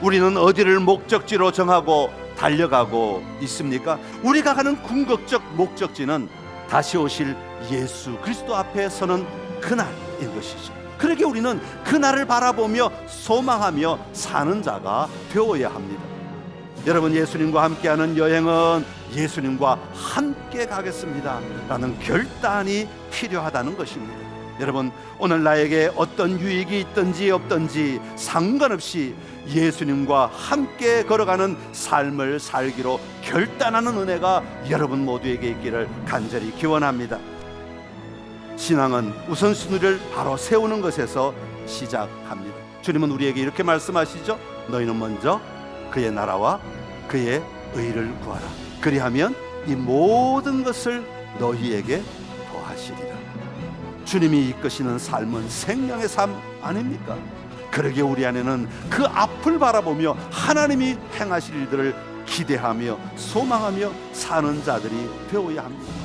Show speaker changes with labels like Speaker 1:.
Speaker 1: 우리는 어디를 목적지로 정하고 달려가고 있습니까? 우리가 가는 궁극적 목적지는 다시 오실 예수 그리스도 앞에 서는 그날인 것이죠. 그러게 우리는 그날을 바라보며 소망하며 사는 자가 되어야 합니다. 여러분 예수님과 함께하는 여행은 예수님과 함께 가겠습니다. 라는 결단이 필요하다는 것입니다. 여러분 오늘 나에게 어떤 유익이 있든지 없든지 상관없이 예수님과 함께 걸어가는 삶을 살기로 결단하는 은혜가 여러분 모두에게 있기를 간절히 기원합니다. 신앙은 우선순위를 바로 세우는 것에서 시작합니다. 주님은 우리에게 이렇게 말씀하시죠. 너희는 먼저 그의 나라와 그의 의를 구하라. 그리하면 이 모든 것을 너희에게 더하시리라. 주님이 이끄시는 삶은 생명의 삶 아닙니까? 그러게 우리 안에는 그 앞을 바라보며 하나님이 행하실 일들을 기대하며 소망하며 사는 자들이 되어야 합니다.